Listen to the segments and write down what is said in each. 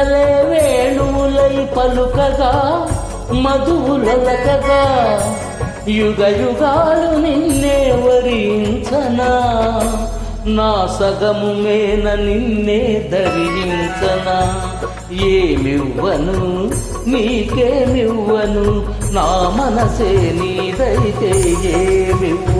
వీణలే వేణువులై పలుకగా మధువులకగా యుగ యుగాలు నిన్నే వరించనా నా సగము మేన నిన్నే ధరించనా. ఏమివ్వను నీకేమివ్వను నా మనసే నీదైతే ఏమివ్వ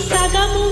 sagamos